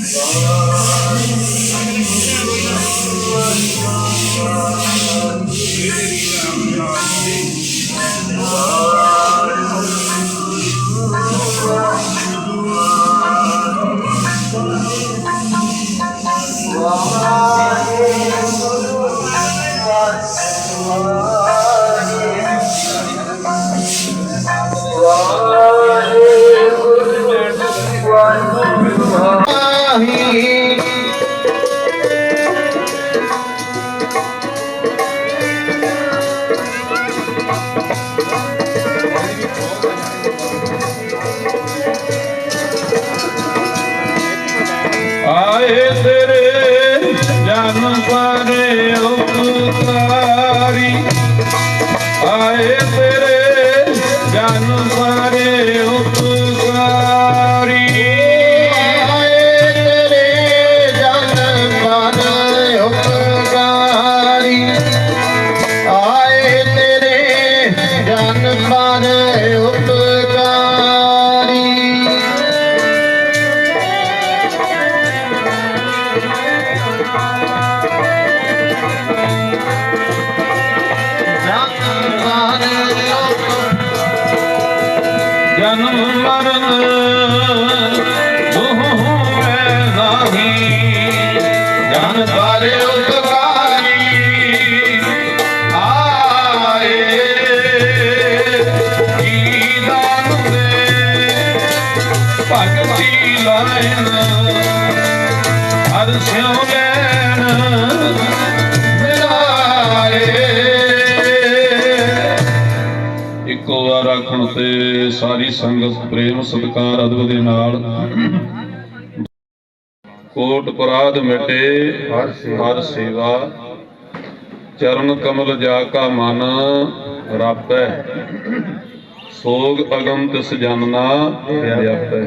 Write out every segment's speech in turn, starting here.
Jesus. ਤੇਰੇ ਜਨ ਪਾਰੇ ਉਪਕਾਰੀ ਆਏ ਤੇਰੇ ਜਨ ਪਾਰੇ ਉਪਕਾਰੀ ਆਏ ਤੇਰੇ ਜਨ ਮਨ ਉਪਕਾਰੀ ਆਏ ਤੇਰੇ ਜਨ ਮਨ ਜਨਮ ਮਰਨ ਦੁਹ ਮੈਂ ਨਾਹੀ ਜਨ ਪਾਰੇ ਉਪਕਾਰੀ ਆਏ ਕੀ ਦੇ ਭਗਤੀ ਲਾਇਨ, ਹਰ ਸਿਉ ਲੈਣ ਇੱਕੋ ਵਾਰ ਆਖਣ ਤੇ ਸਾਰੀ ਸੰਗਤ ਪ੍ਰੇਮ ਸਤਿਕਾਰ ਅਦਬ ਦੇ ਨਾਲ ਕੋਟ ਪਰਾਧ ਮਿਟੇ ਹਰ ਸੇਵਾ। ਹਰ ਸੇਵਾ। ਚਰਨ ਕਮਲ ਜਾ ਕਾ ਮਨ ਰਾਪੈ। ਸੋਗ ਅਗਮ ਤਿਸ ਜਨਨਾ ਵਿਆਪੈ।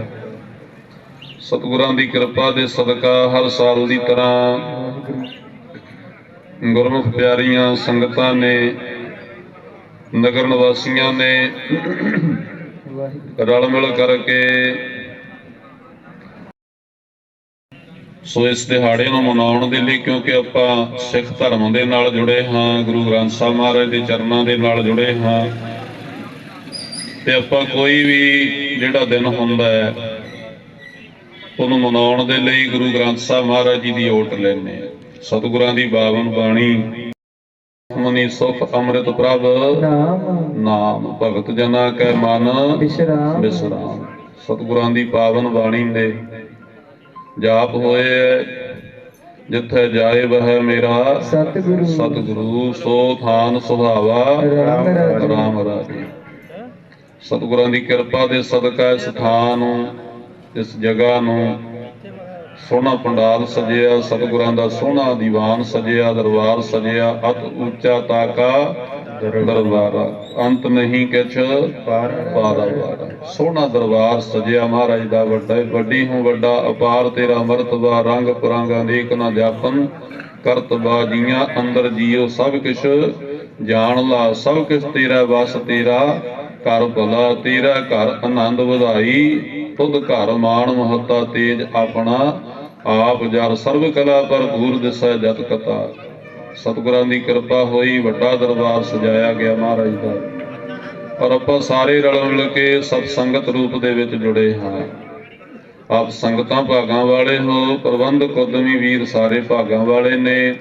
ਸਤਿਗੁਰਾਂ ਦੀ ਕਿਰਪਾ ਦੇ ਸਦਕਾ ਹਰ ਸਾਲ ਦੀ ਤਰ੍ਹਾਂ ਗੁਰਮੁਖ ਪਿਆਰੀਆਂ ਸੰਗਤਾਂ ਨੇ ਨਗਰ ਨਿਵਾਸੀਆਂ ਨੇ ਰਲ ਮਿਲ ਕਰਕੇ ਸੋ ਇਸ ਦਿਹਾੜੇ ਨੂੰ ਮਨਾਉਣ ਦੇ ਲਈ ਕਿਉਂਕਿ ਆਪਾਂ ਸਿੱਖ ਧਰਮ ਦੇ ਨਾਲ ਜੁੜੇ ਹਾਂ, ਗੁਰੂ ਗ੍ਰੰਥ ਸਾਹਿਬ ਮਹਾਰਾਜ ਦੇ ਚਰਨਾਂ ਦੇ ਨਾਲ ਜੁੜੇ ਹਾਂ। ਤੇ ਆਪਾਂ ਕੋਈ ਵੀ ਜਿਹੜਾ ਦਿਨ ਹੁੰਦਾ ਹੈ, ਉਹਨੂੰ ਮਨਾਉਣ ਦੇ ਲਈ ਗੁਰੂ ਗ੍ਰੰਥ ਸਾਹਿਬ ਮਹਾਰਾਜ ਜੀ ਦੀ ਓਟ ਲੈਂਦੇ ਹਾਂ। ਸਤਿਗੁਰਾਂ ਦੀ ਬਾਵਨ ਬਾਣੀ ਮਨੀ ਸੁਖ ਅੰਮ੍ਰਿਤ ਪ੍ਰਭ। ਨਾਮ। ਨਾਮ ਭਗਤ ਜਨਾ ਕੈ ਮਨ। ਵਿਸ਼ਰਾਮ। ਬਿਸਰਾਮ ਸਤਿਗੁਰਾਂ ਦੀ ਪਾਵਨ ਬਾਣੀ ਦੇ। ਜਾਪ ਹੋਏ ਜਿੱਥੇ ਜਾਏ ਵਹ ਮੇਰਾ। ਸਤਿਗੁਰੂ। ਸਤਿਗੁਰੂ ਸੋ ਥਾਨ ਸੁਹਾਵਾ ਰਾਮ। ਰਾਮ ਰਾਜੇ। ਸਤਿਗੁਰਾਂ ਦੀ ਕਿਰਪਾ ਦੇ ਸਦਕਾ ਇਸ ਥਾਂ ਨੂੰ ਇਸ ਜਗ੍ਹਾ ਨੂੰ ਸੋਹਣਾ ਪੰਡਾਲ ਸਜਿਆ, ਸਤਿਗੁਰਾਂ ਦਾ ਸੋਹਣਾ ਦੀਵਾਨ ਸਜਿਆ, ਦਰਬਾਰ ਸਜਿਆ, ਅਤ ਉੱਚਾ ਤਾਕਾ ਦਰਬਾਰ। ਅੰਤ ਨਹੀਂ ਕਿਛ ਪਾਰਾਵਾਰ ਸੋਹਣਾ ਦਰਬਾਰ ਸਜਿਆ ਮਹਾਰਾਜ ਦਾ ਵੱਡਾ, ਵੱਡੀ ਹੂੰ ਵੱਡਾ, ਅਪਾਰ ਤੇਰਾ ਮਰਤਬਾ, ਰੰਗ ਪੁਰੰਗ ਅਨੇਕ ਨਾ ਜਾਪਨ। ਕਰਤ ਬਾਜੀਆਂ, ਅੰਦਰ ਜੀਓ ਸਭ ਕਿਛ, ਜਾਣ ਲਾ ਸਭ ਕਿਛ ਤੇਰਾ, ਵਸ ਤੇਰਾ। ਘਰ ਭਲਾ ਤੇਰਾ, ਘਰ ਆਨੰਦ ਵਧਾਈ। ਤੁਧ ਘਰ ਮਾਣ ਮਹੱਤਾ ਤੇਜ ਆਪਣਾ, ਆਪ ਜਰ ਸਰਬ ਕਲਾ ਭਰਪੂਰ ਦਿਸੈ ਜਤ ਕਤਾ। ਸਤਿਗੁਰਾਂ ਦੀ ਕਿਰਪਾ ਹੋਈ ਵੱਡਾ ਦਰਬਾਰ ਸਜਾਇਆ ਗਿਆ ਮਹਾਰਾਜ ਦਾ। ਔਰ ਆਪਾਂ ਸਾਰੇ ਰਲ ਮਿਲ ਕੇ ਸਤ ਸੰਗਤ ਰੂਪ ਦੇ ਵਿੱਚ ਜੁੜੇ ਹਾਂ। ਆਪ ਸੰਗਤਾਂ ਭਾਗਾਂ ਵਾਲੇ ਹੋ ਪ੍ਰਬੰਧ ਕੁਦਮੀ ਵੀਰ ਸਾਰੇ ਭਾਗਾਂ ਵਾਲੇ ਨੇ।